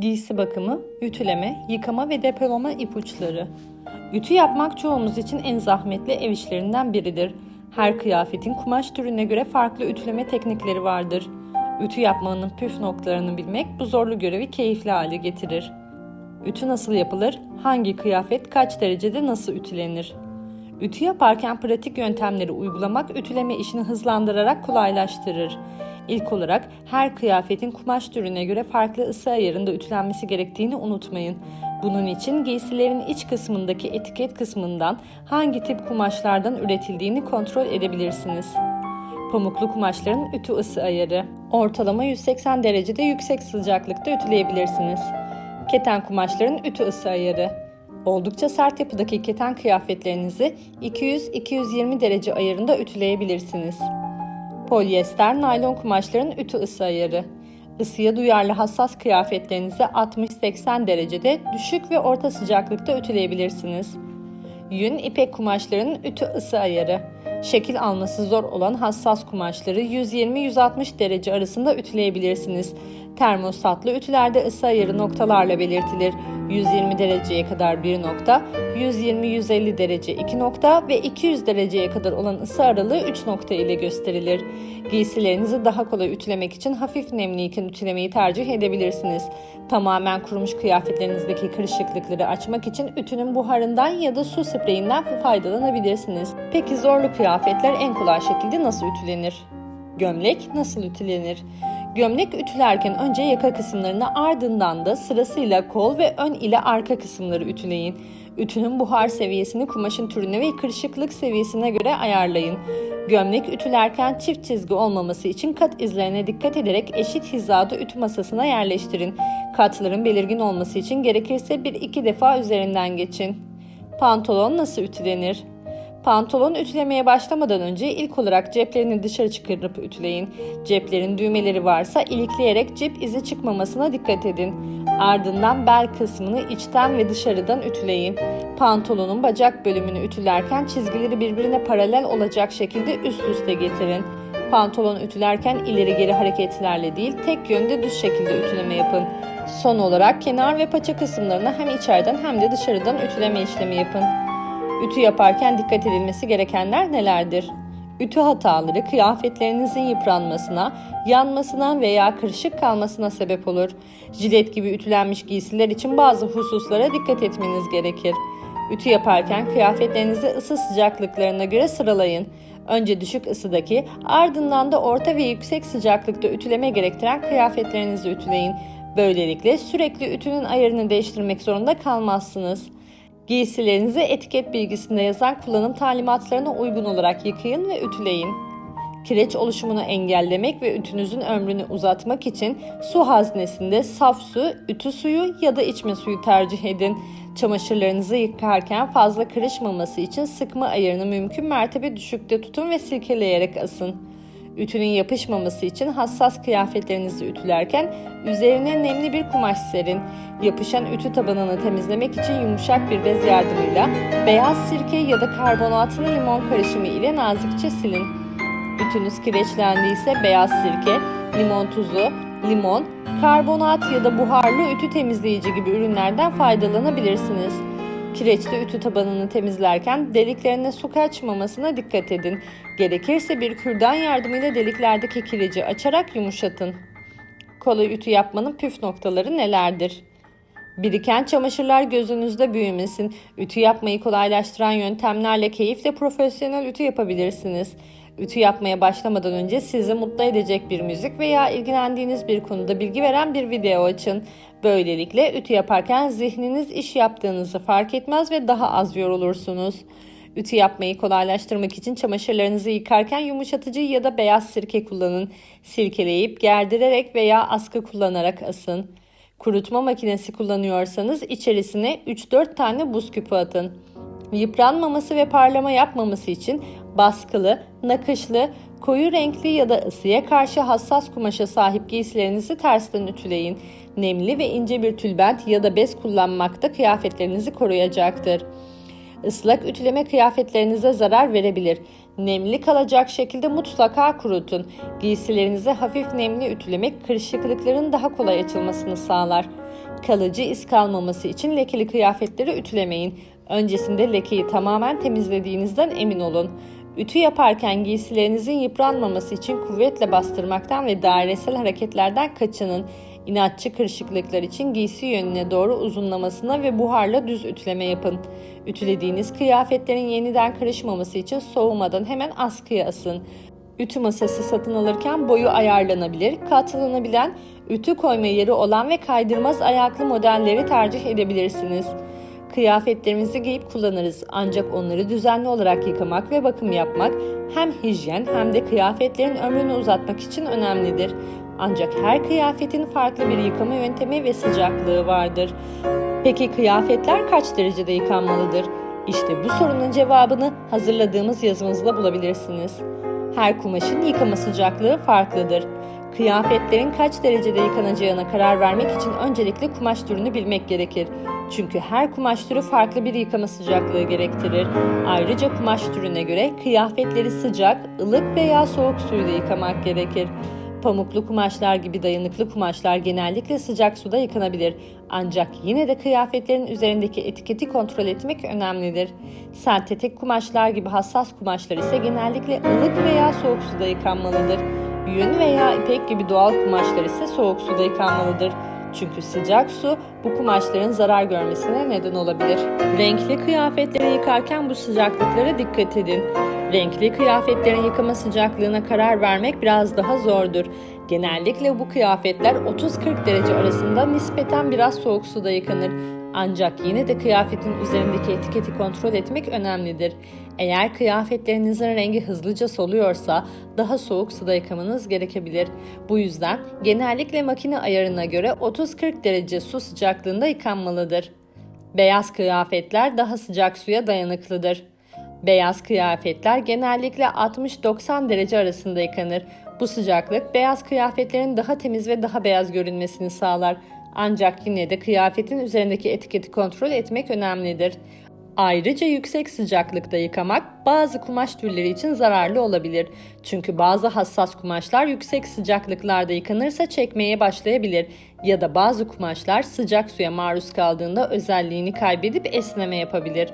Giysi bakımı, ütüleme, yıkama ve depolama ipuçları. Ütü yapmak çoğumuz için en zahmetli ev işlerinden biridir. Her kıyafetin kumaş türüne göre farklı ütüleme teknikleri vardır. Ütü yapmanın püf noktalarını bilmek bu zorlu görevi keyifli hale getirir. Ütü nasıl yapılır? Hangi kıyafet kaç derecede nasıl ütülenir? Ütü yaparken pratik yöntemleri uygulamak ütüleme işini hızlandırarak kolaylaştırır. İlk olarak her kıyafetin kumaş türüne göre farklı ısı ayarında ütülenmesi gerektiğini unutmayın. Bunun için giysilerin iç kısmındaki etiket kısmından hangi tip kumaşlardan üretildiğini kontrol edebilirsiniz. Pamuklu kumaşların ütü ısı ayarı. Ortalama 180 derecede yüksek sıcaklıkta ütüleyebilirsiniz. Keten kumaşların ütü ısı ayarı. Oldukça sert yapıdaki keten kıyafetlerinizi 200-220 derece ayarında ütüleyebilirsiniz. Polyester naylon kumaşların ütü ısı ayarı. Isıya duyarlı hassas kıyafetlerinizi 60-80 derecede düşük ve orta sıcaklıkta ütüleyebilirsiniz. Yün ipek kumaşların ütü ısı ayarı. Şekil alması zor olan hassas kumaşları 120-160 derece arasında ütüleyebilirsiniz. Termostatlı ütülerde ısı ayarı noktalarla belirtilir. 120 dereceye kadar 1 nokta, 120-150 derece 2 nokta ve 200 dereceye kadar olan ısı aralığı 3 nokta ile gösterilir. Giysilerinizi daha kolay ütülemek için hafif nemliyken ütülemeyi tercih edebilirsiniz. Tamamen kurumuş kıyafetlerinizdeki kırışıklıkları açmak için ütünün buharından ya da su spreyinden faydalanabilirsiniz. Peki zorlu kıyafetler en kolay şekilde nasıl ütülenir? Gömlek nasıl ütülenir? Gömlek ütülerken önce yaka kısımlarını ardından da sırasıyla kol ve ön ile arka kısımları ütüleyin. Ütünün buhar seviyesini kumaşın türüne ve kırışıklık seviyesine göre ayarlayın. Gömlek ütülerken çift çizgi olmaması için kat izlerine dikkat ederek eşit hizada ütü masasına yerleştirin. Katların belirgin olması için gerekirse bir iki defa üzerinden geçin. Pantolon nasıl ütülenir? Pantolon ütülemeye başlamadan önce ilk olarak ceplerini dışarı çıkarıp ütüleyin. Ceplerin düğmeleri varsa ilikleyerek cep izi çıkmamasına dikkat edin. Ardından bel kısmını içten ve dışarıdan ütüleyin. Pantolonun bacak bölümünü ütülerken çizgileri birbirine paralel olacak şekilde üst üste getirin. Pantolon ütülerken ileri geri hareketlerle değil tek yönde düz şekilde ütüleme yapın. Son olarak kenar ve paça kısımlarına hem içeriden hem de dışarıdan ütüleme işlemi yapın. Ütü yaparken dikkat edilmesi gerekenler nelerdir? Ütü hataları kıyafetlerinizin yıpranmasına, yanmasına veya kırışık kalmasına sebep olur. Jilet gibi ütülenmiş giysiler için bazı hususlara dikkat etmeniz gerekir. Ütü yaparken kıyafetlerinizi ısı sıcaklıklarına göre sıralayın. Önce düşük ısıdaki, ardından da orta ve yüksek sıcaklıkta ütüleme gerektiren kıyafetlerinizi ütüleyin. Böylelikle sürekli ütünün ayarını değiştirmek zorunda kalmazsınız. Giysilerinizi etiket bilgisinde yazan kullanım talimatlarına uygun olarak yıkayın ve ütüleyin. Kireç oluşumunu engellemek ve ütünüzün ömrünü uzatmak için su haznesinde saf su, ütü suyu ya da içme suyu tercih edin. Çamaşırlarınızı yıkarken fazla kırışmaması için sıkma ayarını mümkün mertebe düşükte tutun ve silkeleyerek asın. Ütünün yapışmaması için hassas kıyafetlerinizi ütülerken üzerine nemli bir kumaş serin. Yapışan ütü tabanını temizlemek için yumuşak bir bez yardımıyla beyaz sirke ya da karbonatlı limon karışımı ile nazikçe silin. Ütünüz kireçlendiyse beyaz sirke, limon tuzu, limon, karbonat ya da buharlı ütü temizleyici gibi ürünlerden faydalanabilirsiniz. Kireçli ütü tabanını temizlerken deliklerine su kaçmamasına dikkat edin. Gerekirse bir kürdan yardımıyla deliklerdeki kireci açarak yumuşatın. Kolay ütü yapmanın püf noktaları nelerdir? Biriken çamaşırlar gözünüzde büyümesin. Ütü yapmayı kolaylaştıran yöntemlerle keyifle profesyonel ütü yapabilirsiniz. Ütü yapmaya başlamadan önce sizi mutlu edecek bir müzik veya ilgilendiğiniz bir konuda bilgi veren bir video açın. Böylelikle ütü yaparken zihniniz iş yaptığınızı fark etmez ve daha az yorulursunuz. Ütü yapmayı kolaylaştırmak için çamaşırlarınızı yıkarken yumuşatıcı ya da beyaz sirke kullanın. Silkeleyip gerdirerek veya askı kullanarak asın. Kurutma makinesi kullanıyorsanız içerisine 3-4 tane buz küpü atın. Yıpranmaması ve parlama yapmaması için baskılı, nakışlı, koyu renkli ya da ısıya karşı hassas kumaşa sahip giysilerinizi tersten ütüleyin. Nemli ve ince bir tülbent ya da bez kullanmak da kıyafetlerinizi koruyacaktır. Islak ütüleme kıyafetlerinize zarar verebilir. Nemli kalacak şekilde mutlaka kurutun. Giysilerinizi hafif nemli ütülemek kırışıklıkların daha kolay açılmasını sağlar. Kalıcı iz kalmaması için lekeli kıyafetleri ütülemeyin. Öncesinde lekeyi tamamen temizlediğinizden emin olun. Ütü yaparken giysilerinizin yıpranmaması için kuvvetle bastırmaktan ve dairesel hareketlerden kaçının. İnatçı kırışıklıklar için giysi yönüne doğru uzunlamasına ve buharla düz ütüleme yapın. Ütülediğiniz kıyafetlerin yeniden karışmaması için soğumadan hemen askıya asın. Ütü masası satın alırken boyu ayarlanabilir, katlanabilen, ütü koyma yeri olan ve kaydırmaz ayaklı modelleri tercih edebilirsiniz. Kıyafetlerimizi giyip kullanırız ancak onları düzenli olarak yıkamak ve bakım yapmak hem hijyen hem de kıyafetlerin ömrünü uzatmak için önemlidir. Ancak her kıyafetin farklı bir yıkama yöntemi ve sıcaklığı vardır. Peki kıyafetler kaç derecede yıkanmalıdır? İşte bu sorunun cevabını hazırladığımız yazımızda bulabilirsiniz. Her kumaşın yıkama sıcaklığı farklıdır. Kıyafetlerin kaç derecede yıkanacağına karar vermek için öncelikle kumaş türünü bilmek gerekir. Çünkü her kumaş türü farklı bir yıkama sıcaklığı gerektirir. Ayrıca kumaş türüne göre kıyafetleri sıcak, ılık veya soğuk suyla yıkamak gerekir. Pamuklu kumaşlar gibi dayanıklı kumaşlar genellikle sıcak suda yıkanabilir. Ancak yine de kıyafetlerin üzerindeki etiketi kontrol etmek önemlidir. Sentetik kumaşlar gibi hassas kumaşlar ise genellikle ılık veya soğuk suda yıkanmalıdır. Yün veya ipek gibi doğal kumaşlar ise soğuk suda yıkanmalıdır. Çünkü sıcak su bu kumaşların zarar görmesine neden olabilir. Renkli kıyafetleri yıkarken bu sıcaklıklara dikkat edin. Renkli kıyafetlerin yıkama sıcaklığına karar vermek biraz daha zordur. Genellikle bu kıyafetler 30-40 derece arasında nispeten biraz soğuk suda yıkanır. Ancak yine de kıyafetin üzerindeki etiketi kontrol etmek önemlidir. Eğer kıyafetlerinizin rengi hızlıca soluyorsa daha soğuk suda yıkamanız gerekebilir. Bu yüzden genellikle makine ayarına göre 30-40 derece su sıcaklığında yıkanmalıdır. Beyaz kıyafetler daha sıcak suya dayanıklıdır. Beyaz kıyafetler genellikle 60-90 derece arasında yıkanır. Bu sıcaklık beyaz kıyafetlerin daha temiz ve daha beyaz görünmesini sağlar. Ancak yine de kıyafetin üzerindeki etiketi kontrol etmek önemlidir. Ayrıca yüksek sıcaklıkta yıkamak bazı kumaş türleri için zararlı olabilir. Çünkü bazı hassas kumaşlar yüksek sıcaklıklarda yıkanırsa çekmeye başlayabilir ya da bazı kumaşlar sıcak suya maruz kaldığında özelliğini kaybedip esneme yapabilir.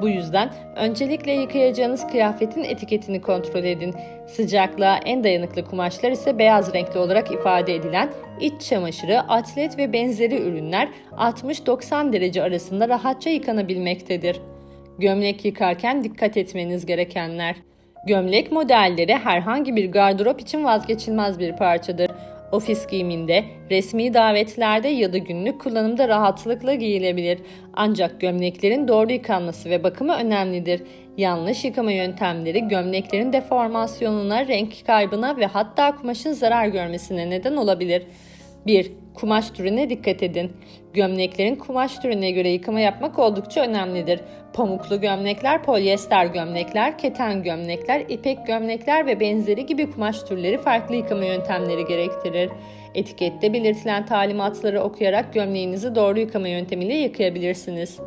Bu yüzden öncelikle yıkayacağınız kıyafetin etiketini kontrol edin. Sıcaklığa en dayanıklı kumaşlar ise beyaz renkli olarak ifade edilen iç çamaşırı, atlet ve benzeri ürünler 60-90 derece arasında rahatça yıkanabilmektedir. Gömlek yıkarken dikkat etmeniz gerekenler. Gömlek modelleri herhangi bir gardırop için vazgeçilmez bir parçadır. Ofis giyiminde, resmi davetlerde ya da günlük kullanımda rahatlıkla giyilebilir. Ancak gömleklerin doğru yıkanması ve bakımı önemlidir. Yanlış yıkama yöntemleri gömleklerin deformasyonuna, renk kaybına ve hatta kumaşın zarar görmesine neden olabilir. 1. Kumaş türüne dikkat edin. Gömleklerin kumaş türüne göre yıkama yapmak oldukça önemlidir. Pamuklu gömlekler, polyester gömlekler, keten gömlekler, ipek gömlekler ve benzeri gibi kumaş türleri farklı yıkama yöntemleri gerektirir. Etikette belirtilen talimatları okuyarak gömleğinizi doğru yıkama yöntemiyle yıkayabilirsiniz.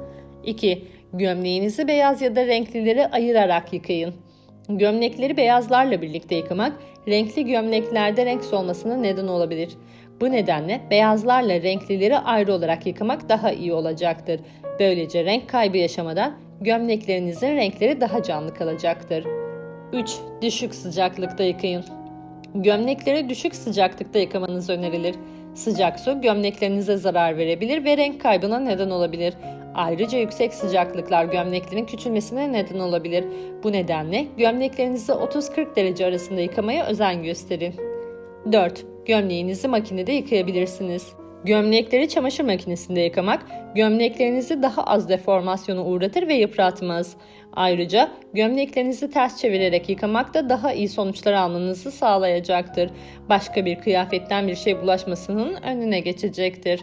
2. Gömleğinizi beyaz ya da renklileri ayırarak yıkayın. Gömlekleri beyazlarla birlikte yıkamak, renkli gömleklerde renk solmasına neden olabilir. Bu nedenle beyazlarla renklileri ayrı olarak yıkamak daha iyi olacaktır. Böylece renk kaybı yaşamadan gömleklerinizin renkleri daha canlı kalacaktır. 3. Düşük sıcaklıkta yıkayın. Gömlekleri düşük sıcaklıkta yıkamanız önerilir. Sıcak su gömleklerinize zarar verebilir ve renk kaybına neden olabilir. Ayrıca yüksek sıcaklıklar gömleklerin küçülmesine neden olabilir. Bu nedenle gömleklerinizi 30-40 derece arasında yıkamaya özen gösterin. 4. Gömleğinizi makinede yıkayabilirsiniz. Gömlekleri çamaşır makinesinde yıkamak, gömleklerinizi daha az deformasyona uğratır ve yıpratmaz. Ayrıca gömleklerinizi ters çevirerek yıkamak da daha iyi sonuçlar almanızı sağlayacaktır. Başka bir kıyafetten bir şey bulaşmasının önüne geçecektir.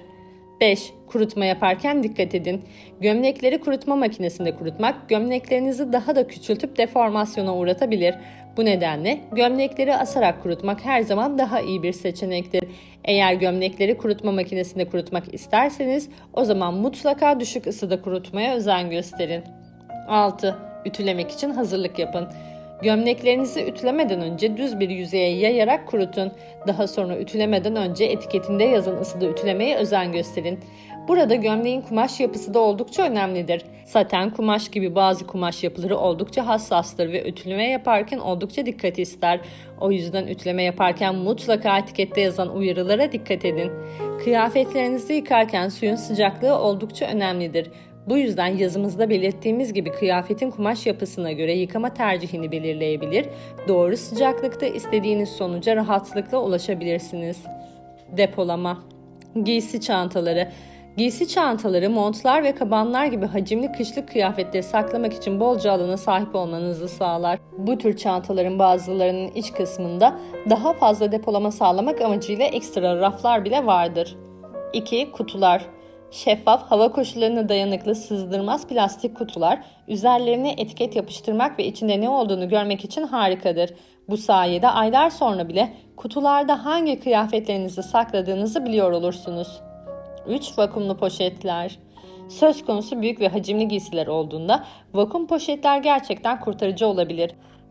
5. Kurutma yaparken dikkat edin. Gömlekleri kurutma makinesinde kurutmak gömleklerinizi daha da küçültüp deformasyona uğratabilir. Bu nedenle gömlekleri asarak kurutmak her zaman daha iyi bir seçenektir. Eğer gömlekleri kurutma makinesinde kurutmak isterseniz o zaman mutlaka düşük ısıda kurutmaya özen gösterin. 6. Ütülemek için hazırlık yapın. Gömleklerinizi ütülemeden önce düz bir yüzeye yayarak kurutun. Daha sonra ütülemeden önce etiketinde yazan ısıda ütülemeye özen gösterin. Burada gömleğin kumaş yapısı da oldukça önemlidir. Saten kumaş gibi bazı kumaş yapıları oldukça hassastır ve ütüleme yaparken oldukça dikkat ister. O yüzden ütüleme yaparken mutlaka etikette yazan uyarılara dikkat edin. Kıyafetlerinizi yıkarken suyun sıcaklığı oldukça önemlidir. Bu yüzden yazımızda belirttiğimiz gibi kıyafetin kumaş yapısına göre yıkama tercihini belirleyebilir, doğru sıcaklıkta istediğiniz sonuca rahatlıkla ulaşabilirsiniz. Depolama Giysi çantaları Giysi çantaları, montlar ve kabanlar gibi hacimli kışlık kıyafetleri saklamak için bolca alana sahip olmanızı sağlar. Bu tür çantaların bazılarının iç kısmında daha fazla depolama sağlamak amacıyla ekstra raflar bile vardır. 2. Kutular Şeffaf, hava koşullarına dayanıklı sızdırmaz plastik kutular üzerlerine etiket yapıştırmak ve içinde ne olduğunu görmek için harikadır. Bu sayede aylar sonra bile kutularda hangi kıyafetlerinizi sakladığınızı biliyor olursunuz. 3. Vakumlu poşetler. Söz konusu büyük ve hacimli giysiler olduğunda vakum poşetler gerçekten kurtarıcı olabilir.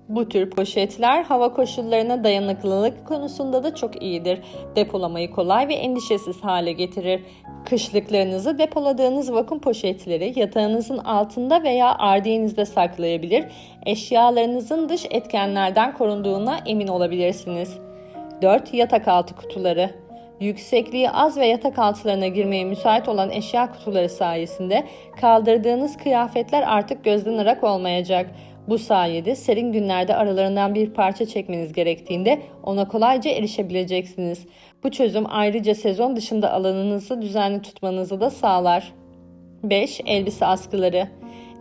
Bu tür poşetler hava koşullarına dayanıklılık konusunda da çok iyidir. Depolamayı kolay ve endişesiz hale getirir. Kışlıklarınızı depoladığınız vakum poşetleri yatağınızın altında veya ardiyenizde saklayabilir, eşyalarınızın dış etkenlerden korunduğuna emin olabilirsiniz. 4. Yatak altı kutuları Yüksekliği az ve yatak altlarına girmeye müsait olan eşya kutuları sayesinde kaldırdığınız kıyafetler artık gözden ırak olmayacak. Bu sayede serin günlerde aralarından bir parça çekmeniz gerektiğinde ona kolayca erişebileceksiniz. Bu çözüm ayrıca sezon dışında alanınızı düzenli tutmanızı da sağlar. 5. Elbise askıları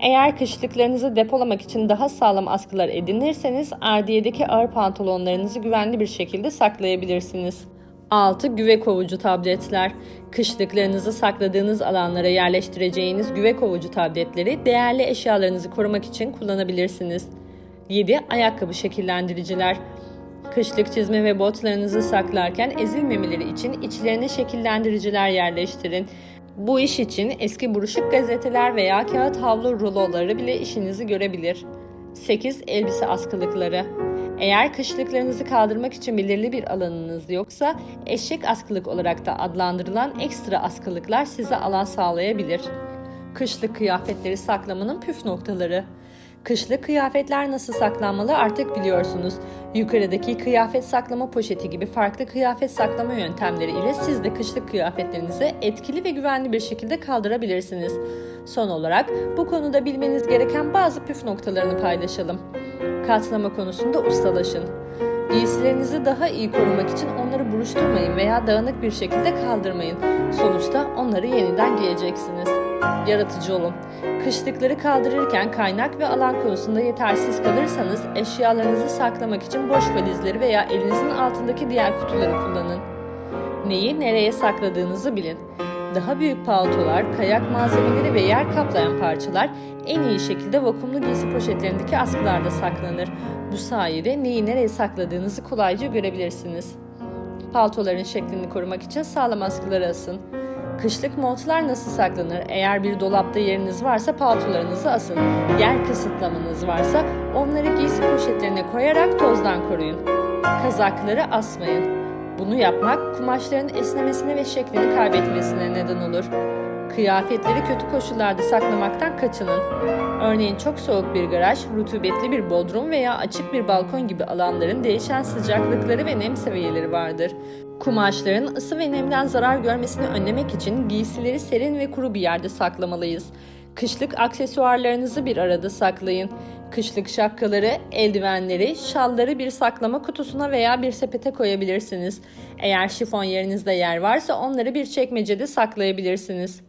eğer kışlıklarınızı depolamak için daha sağlam askılar edinirseniz ardiyedeki ağır pantolonlarınızı güvenli bir şekilde saklayabilirsiniz. 6. Güve kovucu tabletler. Kışlıklarınızı sakladığınız alanlara yerleştireceğiniz güve kovucu tabletleri değerli eşyalarınızı korumak için kullanabilirsiniz. 7. Ayakkabı şekillendiriciler. Kışlık çizme ve botlarınızı saklarken ezilmemeleri için içlerine şekillendiriciler yerleştirin. Bu iş için eski buruşuk gazeteler veya kağıt havlu ruloları bile işinizi görebilir. 8. Elbise askılıkları. Eğer kışlıklarınızı kaldırmak için belirli bir alanınız yoksa eşek askılık olarak da adlandırılan ekstra askılıklar size alan sağlayabilir. Kışlık kıyafetleri saklamanın püf noktaları. Kışlık kıyafetler nasıl saklanmalı artık biliyorsunuz. Yukarıdaki kıyafet saklama poşeti gibi farklı kıyafet saklama yöntemleri ile siz de kışlık kıyafetlerinizi etkili ve güvenli bir şekilde kaldırabilirsiniz. Son olarak bu konuda bilmeniz gereken bazı püf noktalarını paylaşalım. Katlama konusunda ustalaşın. Giysilerinizi daha iyi korumak için onları buruşturmayın veya dağınık bir şekilde kaldırmayın. Sonuçta onları yeniden giyeceksiniz. Yaratıcı olun. Kışlıkları kaldırırken kaynak ve alan konusunda yetersiz kalırsanız eşyalarınızı saklamak için boş valizleri veya elinizin altındaki diğer kutuları kullanın. Neyi nereye sakladığınızı bilin. Daha büyük paltolar, kayak malzemeleri ve yer kaplayan parçalar en iyi şekilde vakumlu giysi poşetlerindeki askılarda saklanır. Bu sayede neyi nereye sakladığınızı kolayca görebilirsiniz. Paltoların şeklini korumak için sağlam askıları asın. Kışlık montlar nasıl saklanır? Eğer bir dolapta yeriniz varsa paltolarınızı asın. Yer kısıtlamanız varsa onları giysi poşetlerine koyarak tozdan koruyun. Kazakları asmayın. Bunu yapmak kumaşların esnemesine ve şeklini kaybetmesine neden olur. Kıyafetleri kötü koşullarda saklamaktan kaçının. Örneğin çok soğuk bir garaj, rutubetli bir bodrum veya açık bir balkon gibi alanların değişen sıcaklıkları ve nem seviyeleri vardır. Kumaşların ısı ve nemden zarar görmesini önlemek için giysileri serin ve kuru bir yerde saklamalıyız. Kışlık aksesuarlarınızı bir arada saklayın. Kışlık şapkaları, eldivenleri, şalları bir saklama kutusuna veya bir sepete koyabilirsiniz. Eğer şifon yerinizde yer varsa onları bir çekmecede saklayabilirsiniz.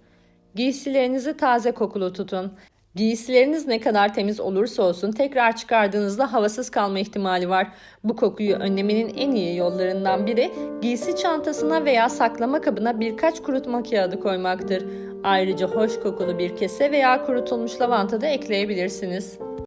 Giysilerinizi taze kokulu tutun. Giysileriniz ne kadar temiz olursa olsun tekrar çıkardığınızda havasız kalma ihtimali var. Bu kokuyu önlemenin en iyi yollarından biri giysi çantasına veya saklama kabına birkaç kurutma kağıdı koymaktır. Ayrıca hoş kokulu bir kese veya kurutulmuş lavanta da ekleyebilirsiniz.